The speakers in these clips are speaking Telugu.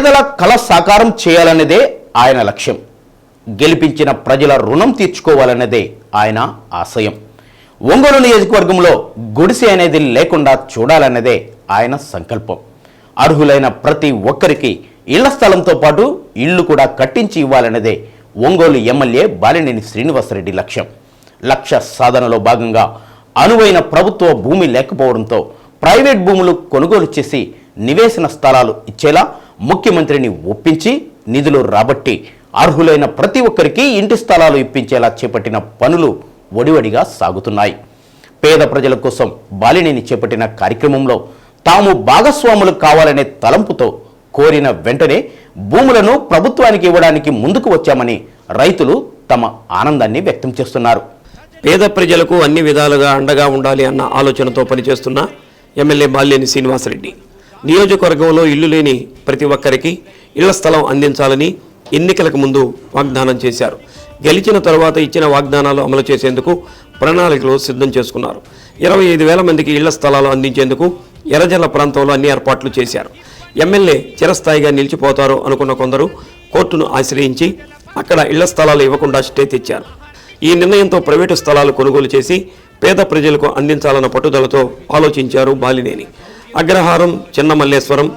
పేదల కళ సాకారం చేయాలన్నదే ఆయన లక్ష్యం. గెలిపించిన ప్రజల రుణం తీర్చుకోవాలన్నదే ఆయన ఆశయం. ఒంగోలు నియోజకవర్గంలో గుడిసె అనేది లేకుండా చూడాలన్నదే ఆయన సంకల్పం. అర్హులైన ప్రతి ఒక్కరికి ఇళ్ళ స్థలంతో పాటు ఇల్లు కూడా కట్టించి ఇవ్వాలన్నదే ఒంగోలు ఎమ్మెల్యే బాలినేని శ్రీనివాసరెడ్డి లక్ష్యం. లక్ష్య సాధనలో భాగంగా అనువైన ప్రభుత్వ భూమి లేకపోవడంతో ప్రైవేట్ భూములు కొనుగోలు చేసి నివేశన స్థలాలు ఇచ్చేలా ముఖ్యమంత్రిని ఒప్పించి నిధులు రాబట్టి అర్హులైన ప్రతి ఒక్కరికి ఇంటి స్థలాలు ఇప్పించేలా చేపట్టిన పనులు ఒడివడిగా సాగుతున్నాయి. పేద ప్రజల కోసం బాలినేని చేపట్టిన కార్యక్రమంలో తాము భాగస్వాములు కావాలనే తలంపుతో కోరిన వెంటనే భూములను ప్రభుత్వానికి ఇవ్వడానికి ముందుకు వచ్చామని రైతులు తమ ఆనందాన్ని వ్యక్తం చేస్తున్నారు. పేద ప్రజలకు అన్ని విధాలుగా అండగా ఉండాలి అన్న ఆలోచనతో పనిచేస్తున్న ఎమ్మెల్యే బాలినేని శ్రీనివాసరెడ్డి. నియోజకవర్గంలో ఇల్లు లేని ప్రతి ఒక్కరికి ఇళ్ళ స్థలం అందించాలని ఎన్నికలకు ముందు వాగ్దానం చేశారు. గెలిచిన తర్వాత ఇచ్చిన వాగ్దానాలు అమలు చేసేందుకు ప్రణాళికలు సిద్ధం చేసుకున్నారు. ఇరవై ఐదు వేల మందికి ఇళ్ళ స్థలాలు అందించేందుకు ఎర్రజల్ల ప్రాంతంలో అన్ని ఏర్పాట్లు చేశారు. ఎమ్మెల్యే చిరస్థాయిగా నిలిచిపోతారు అనుకున్న కొందరు కోర్టును ఆశ్రయించి అక్కడ ఇళ్ళ స్థలాలు ఇవ్వకుండా స్టే తెచ్చారు. ఈ నిర్ణయంతో ప్రైవేటు స్థలాలు కొనుగోలు చేసి పేద ప్రజలకు అందించాలన్న పట్టుదలతో ఆలోచించారు బాలినేని. అగ్రహారం చిన్న మల్లేశ్వరం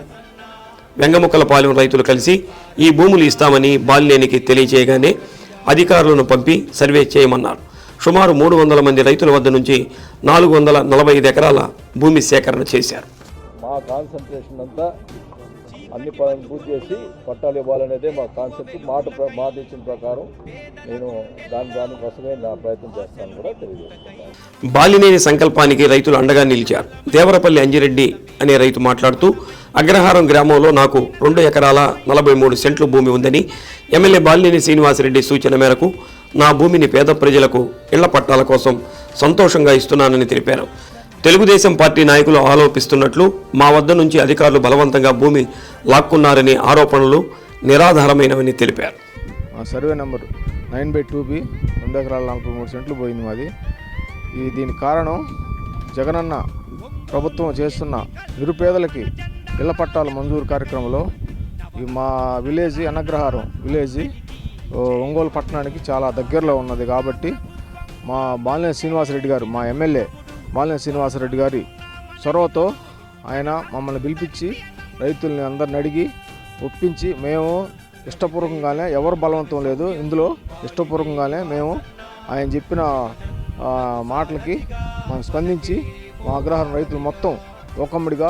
వెంగముక్కలపాలెం రైతులు కలిసి ఈ భూములు ఇస్తామని బాలినేనికి తెలియజేయగానే అధికారులను పంపి సర్వే చేయమన్నారు. సుమారు మూడు వందల మంది రైతుల వద్ద నుంచి నాలుగు వందల నలభై ఐదు ఎకరాల భూమి సేకరణ చేశారు. మా కాన్సన్ట్రేషన్ అంతా అన్ని పనులు పూర్తి చేసి పట్టాలు ఇవ్వాలనేదే మా కాన్సెప్ట్ మాట మాట ఇచ్చిన ప్రకారం నేను దాని దానికోసమే నా ప్రయత్నం చేస్తాను కూడా తెలియజేస్తున్నాను. బాలినేని సంకల్పానికి రైతులు అండగా నిలిచారు. దేవరపల్లి అంజిరెడ్డి అనే రైతు మాట్లాడుతూ అగ్రహారం గ్రామంలో నాకు రెండు ఎకరాల నలభై మూడు సెంట్లు భూమి ఉందని ఎమ్మెల్యే బాలినేని శ్రీనివాసరెడ్డి సూచన మేరకు నా భూమిని పేద ప్రజలకు ఇళ్ళ పట్టాల కోసం సంతోషంగా ఇస్తున్నానని తెలిపారు. తెలుగుదేశం పార్టీ నాయకులు ఆరోపిస్తున్నట్లు మా వద్ద నుంచి అధికారులు బలవంతంగా భూమి లాక్కున్నారని ఆరోపణలు నిరాధారమైనవని తెలిపారు. మా survey number nine by two B రెండు ఎకరాల నలభై మూడు సెంట్లు పోయింది మాది. ఈ దీని కారణం జగనన్న ప్రభుత్వం చేస్తున్న నిరుపేదలకి ఇళ్ళ పట్టాల మంజూరు కార్యక్రమంలో ఈ మా విలేజ్ అనగ్రహారం విలేజ్ ఒంగోలు పట్టణానికి చాలా దగ్గరలో ఉన్నది కాబట్టి మా బాలినేని శ్రీనివాసరెడ్డి గారు మా ఎమ్మెల్యే మాలిన శ్రీనివాసరెడ్డి గారి చొరవతో ఆయన మమ్మల్ని పిలిపించి రైతుల్ని అందరిని అడిగి ఒప్పించి మేము ఇష్టపూర్వకంగానే ఎవరు బలవంతం లేదు ఇందులో ఇష్టపూర్వకంగానే మేము ఆయన చెప్పిన మాటలకి మనం స్పందించి మా అగ్రహారం రైతులు మొత్తం ఒకమ్మడిగా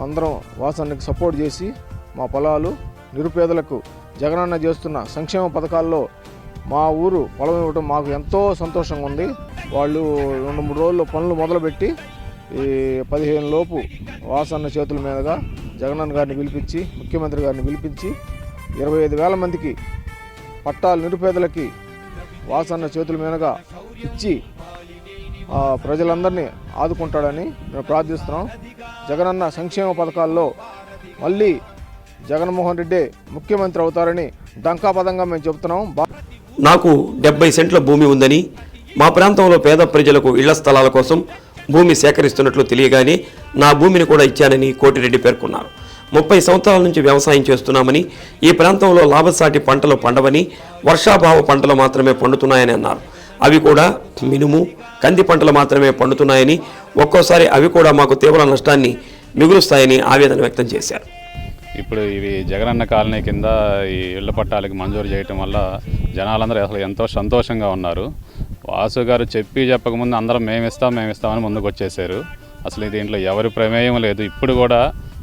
అందరం వాసానికి సపోర్ట్ చేసి మా పొలాలు నిరుపేదలకు జగనన్న చేస్తున్న సంక్షేమ పథకాల్లో మా ఊరు పొలం ఇవ్వడం మాకు ఎంతో సంతోషంగా ఉంది. వాళ్ళు రెండు మూడు రోజుల్లో పనులు మొదలుపెట్టి ఈ పదిహేను లోపు వాసన్న చేతుల మీదుగా జగనన్న గారిని పిలిపించి ముఖ్యమంత్రి గారిని పిలిపించి ఇరవై ఐదు వేల మందికి పట్టాలు నిరుపేదలకి వాసన్న చేతుల మీదుగా ఇచ్చి ప్రజలందరినీ ఆదుకుంటాడని మేము ప్రార్థిస్తున్నాం. జగనన్న సంక్షేమ పథకాల్లో మళ్ళీ జగన్మోహన్ రెడ్డి ముఖ్యమంత్రి అవుతారని డంకాపదంగా మేము చెబుతున్నాం. నాకు డెబ్బై సెంట్ల భూమి ఉందని మా ప్రాంతంలో పేద ప్రజలకు ఇళ్ళ స్థలాల కోసం భూమి సేకరిస్తున్నట్లు తెలియగానే నా భూమిని కూడా ఇచ్చానని కోటిరెడ్డి పేర్కొన్నారు. ముప్పై సంవత్సరాల నుంచి వ్యవసాయం చేస్తున్నామని ఈ ప్రాంతంలో లాభసాటి పంటలు పండవని వర్షాభావ పంటలు మాత్రమే పండుతున్నాయని అన్నారు. అవి కూడా మినుము కంది పంటలు మాత్రమే పండుతున్నాయని ఒక్కోసారి అవి కూడా మాకు తీవ్ర నష్టాన్ని మిగులుస్తాయని ఆవేదన వ్యక్తం చేశారు. ఇప్పుడు ఇవి జగనన్న కాలనీ కింద ఈ ఇళ్ళ పట్టాలకి మంజూరు చేయటం వల్ల జనాలందరూ అసలు ఎంతో సంతోషంగా ఉన్నారు. వాసు గారు చెప్పి చెప్పకముందు అందరం మేము ఇస్తాం మేము ఇస్తామని ముందుకు వచ్చేసారు. అసలు దీంట్లో ఎవరి ప్రమేయం లేదు. ఇప్పుడు కూడా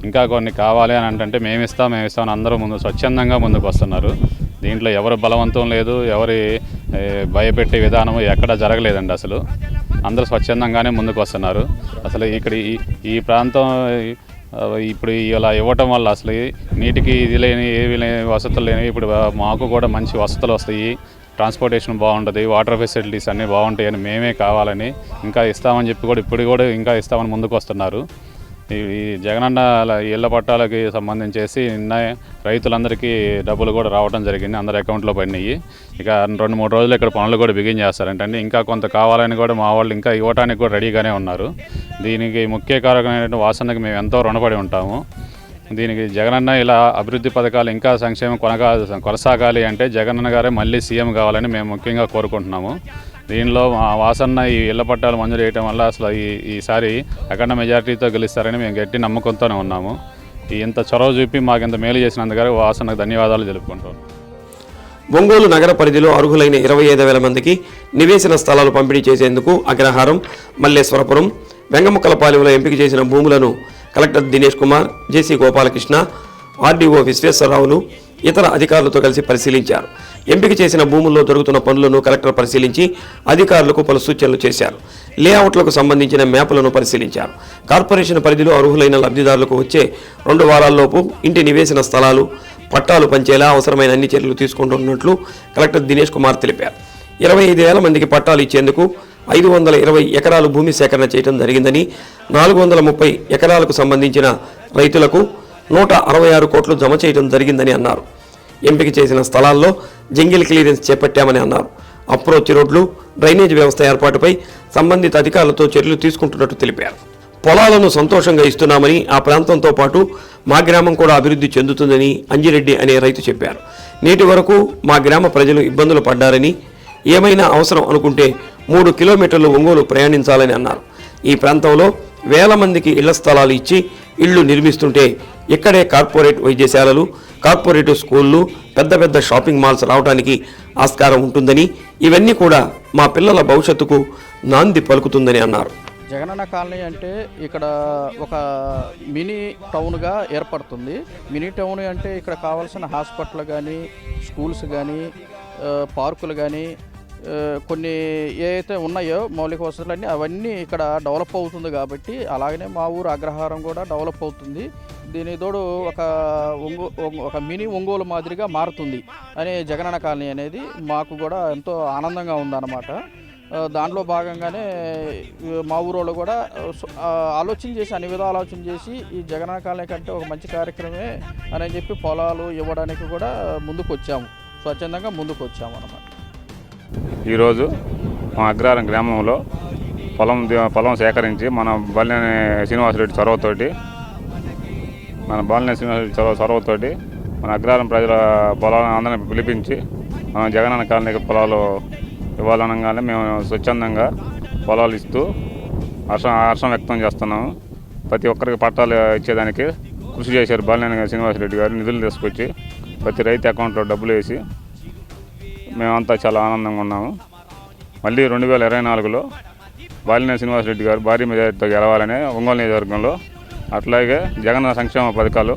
ఇంకా కొన్ని కావాలి అని అంటే మేము ఇస్తాం మేము ఇస్తామని అందరూ ముందు స్వచ్ఛందంగా ముందుకు వస్తున్నారు. దీంట్లో ఎవరు బలవంతం లేదు ఎవరి భయపెట్టే విధానం ఎక్కడ జరగలేదండి అసలు. అందరూ స్వచ్ఛందంగానే ముందుకు వస్తున్నారు. అసలు ఇక్కడ ఈ ఈ ప్రాంతం ఇప్పుడు ఇలా ఇవ్వటం వల్ల అసలు నీటికి ఇది లేని ఏవి లేని వసతులు లేని ఇప్పుడు మాకు కూడా మంచి వసతులు వస్తాయి. ట్రాన్స్పోర్టేషన్ బాగుంటుంది వాటర్ ఫెసిలిటీస్ అన్నీ బాగుంటాయని మేమే కావాలని ఇంకా ఇస్తామని చెప్పి కూడా ఇప్పుడు కూడా ఇంకా ఇస్తామని ముందుకు వస్తున్నారు. ఈ జగనన్న ఇళ్ళ పట్టాలకి సంబంధించేసి నిన్న రైతులందరికీ డబ్బులు కూడా రావడం జరిగింది. అందరి అకౌంట్లో పడినాయి. ఇక రెండు మూడు రోజులు ఇక్కడ పనులు కూడా బిగిన్ చేస్తారంటండి. ఇంకా కొంత కావాలని కూడా మా వాళ్ళు ఇంకా ఇవ్వడానికి కూడా రెడీగానే ఉన్నారు. దీనికి ముఖ్య కారకమైనటువంటి వాసనకి మేము ఎంతో రుణపడి ఉంటాము. దీనికి జగనన్న ఇలా అభివృద్ధి పథకాలు ఇంకా సంక్షేమం కొనగా కొనసాగాలి అంటే జగనన్న గారే మళ్ళీ సీఎం కావాలని మేము ముఖ్యంగా కోరుకుంటున్నాము. దీనిలో వాసన్న ఈ ఇళ్ళ పట్టాలు మంజూరు చేయడం వల్ల అసలు ఈ ఈసారి అఖండ మెజార్టీతో గెలుస్తారని మేము గట్టి నమ్మకంతోనే ఉన్నాము. ఇంత చొరవ చూపి మాకు ఇంత మేలు చేసినందుకు వాసన్నకు ధన్యవాదాలు తెలుపుకుంటాం ఒంగోలు నగర పరిధిలో అర్హులైన ఇరవై ఐదు వేల మందికి నివేశన స్థలాలు పంపిణీ చేసేందుకు అగ్రహారం మల్లేశ్వరపురం వెంగముక్కలపాలెంలో ఎంపిక చేసిన భూములను collector Dinesh Kumar JC Gopalakrishna RDO విశ్వేశ్వరరావులు ఇతర అధికారులతో కలిసి పరిశీలించారు. ఎంపిక చేసిన భూముల్లో దొరుకుతున్న పనులను కలెక్టర్ పరిశీలించి అధికారులకు పలు సూచనలు చేశారు. లేఅవుట్లకు సంబంధించిన మ్యాపులను పరిశీలించారు. కార్పొరేషన్ పరిధిలో అర్హులైన లబ్ధిదారులకు వచ్చే రెండు వారాల్లోపు ఇంటి నివేశన స్థలాలు పట్టాలు పంచేలా అవసరమైన అన్ని చర్యలు తీసుకుంటున్నట్లు కలెక్టర్ దినేష్ కుమార్ తెలిపారు. ఇరవై ఐదు వేల మందికి పట్టాలు ఇచ్చేందుకు ఐదు వందల ఇరవై ఎకరాలు భూమి సేకరణ చేయడం జరిగిందని నాలుగు వందల ముప్పై ఎకరాలకు సంబంధించిన రైతులకు నూట అరవై ఆరు కోట్లు జమ చేయడం జరిగిందని అన్నారు. ఎంపిక చేసిన స్థలాల్లో జంగిల్ క్లియరెన్స్ చేపట్టామని అన్నారు. అప్రోచ్ రోడ్లు డ్రైనేజ్ వ్యవస్థ ఏర్పాటుపై సంబంధిత అధికారులతో చర్యలు తీసుకుంటున్నట్టు తెలిపారు. పొలాలను సంతోషంగా ఇస్తున్నామని ఆ ప్రాంతంతో పాటు మా గ్రామం కూడా అభివృద్ధి చెందుతుందని అంజిరెడ్డి అనే రైతు చెప్పారు. నేటి వరకు మా గ్రామ ప్రజలు ఇబ్బందులు పడ్డారని ఏమైనా అవసరం అనుకుంటే మూడు కిలోమీటర్లు ఒంగోలు ప్రయాణించాలని అన్నారు. ఈ ప్రాంతంలో వేల మందికి ఇళ్ళ స్థలాలు ఇచ్చి ఇళ్ళు నిర్మిస్తుంటే ఇక్కడే కార్పొరేట్ వైద్యశాలలు కార్పొరేటివ్ స్కూళ్ళు పెద్ద పెద్ద షాపింగ్ మాల్స్ రావడానికి ఆస్కారం ఉంటుందని ఇవన్నీ కూడా మా పిల్లల భవిష్యత్తుకు నాంది పలుకుతుందని అన్నారు. జగనన్న కాలనీ అంటే ఇక్కడ ఒక మినీ టౌన్గా ఏర్పడుతుంది. మినీ టౌన్ అంటే ఇక్కడ కావాల్సిన హాస్పిటల్ కానీ స్కూల్స్ కానీ పార్కులు కానీ కొన్ని ఏవైతే ఉన్నాయో మౌలిక వసతులన్నీ అవన్నీ ఇక్కడ డెవలప్ అవుతుంది కాబట్టి అలాగనే మా ఊరు అగ్రహారం కూడా డెవలప్ అవుతుంది. దీని తోడు ఒక ఒంగో ఒక మినీ ఒంగోలు మాదిరిగా మారుతుంది అనే జగనన్న కాలనీ అనేది మాకు కూడా ఎంతో ఆనందంగా ఉందన్నమాట. దాంట్లో భాగంగానే మా ఊరోళ్ళు కూడా ఆలోచన చేసి అన్ని విధాలు ఆలోచన చేసి ఈ జగనన్న కాలనీ కంటే ఒక మంచి కార్యక్రమమే అని చెప్పి పొలాలు ఇవ్వడానికి కూడా ముందుకు వచ్చాము స్వచ్ఛందంగా ముందుకు వచ్చాము అన్నమాట ఈరోజు మా అగ్రహారం గ్రామంలో పొలం పొలం సేకరించి మన బాలినేని శ్రీనివాసరెడ్డి చొరవతోటి మన బాలినేని శ్రీనివాసరెడ్డి చొరవ చొరవతోటి మన అగ్రహారం ప్రజల పొలాలను అందరిని పిలిపించి మన జగనన్న కాలనీకి పొలాలు ఇవ్వాలనగానే మేము స్వచ్ఛందంగా పొలాలు ఇస్తూ హర్షం హర్షం వ్యక్తం చేస్తున్నాము. ప్రతి ఒక్కరికి పట్టాలు ఇచ్చేదానికి కృషి చేశారు బాలినేని శ్రీనివాసరెడ్డి గారు నిధులు తీసుకొచ్చి ప్రతి రైతు అకౌంట్లో డబ్బులు వేసి మేమంతా చాలా ఆనందంగా ఉన్నాము. మళ్ళీ రెండు వేల ఇరవై నాలుగులో బాలినేని శ్రీనివాసరెడ్డి గారు భారీ మెజారిటీతో గెలవాలని ఒంగోలు నియోజకవర్గంలో అట్లాగే జగన్ సంక్షేమ పథకాలు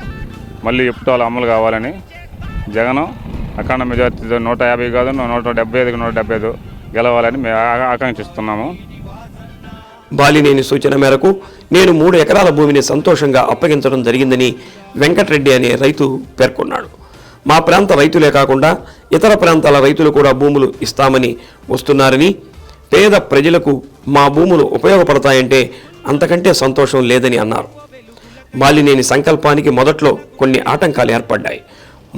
మళ్ళీ ఎప్పుడూ అమలు కావాలని జగన్ అఖండ మెజారిటీతో నూట యాభై కాదు నూట డెబ్బై ఐదుకి నూట డెబ్బై ఐదు గెలవాలని మేము ఆకాంక్షిస్తున్నాము. బాలినేని సూచన మేరకు నేను మూడు ఎకరాల భూమిని సంతోషంగా అప్పగించడం జరిగిందని వెంకటరెడ్డి అనే రైతు పేర్కొన్నాడు. మా ప్రాంత రైతులే కాకుండా ఇతర ప్రాంతాల రైతులు కూడా భూములు ఇస్తామని వస్తున్నారని పేద ప్రజలకు మా భూములు ఉపయోగపడతాయంటే అంతకంటే సంతోషం లేదని అన్నారు. మాలినేని సంకల్పానికి మొదట్లో కొన్ని ఆటంకాలు ఏర్పడ్డాయి.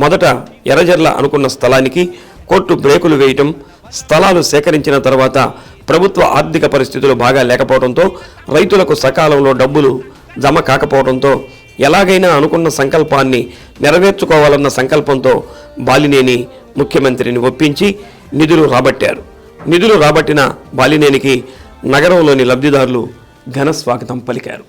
మొదట ఎర్రజర్ల అనుకున్న స్థలానికి కోర్టు బ్రేకులు వేయటం స్థలాలు సేకరించిన తర్వాత ప్రభుత్వ ఆర్థిక పరిస్థితులు బాగా లేకపోవడంతో రైతులకు సకాలంలో డబ్బులు జమ కాకపోవడంతో ఎలాగైనా అనుకున్న సంకల్పాన్ని నెరవేర్చుకోవాలన్న సంకల్పంతో బాలినేని ముఖ్యమంత్రిని ఒప్పించి నిధులు రాబట్టారు. నిధులు రాబట్టిన బాలినేనికి నగరంలోని లబ్ధిదారులు ఘన స్వాగతం పలికారు.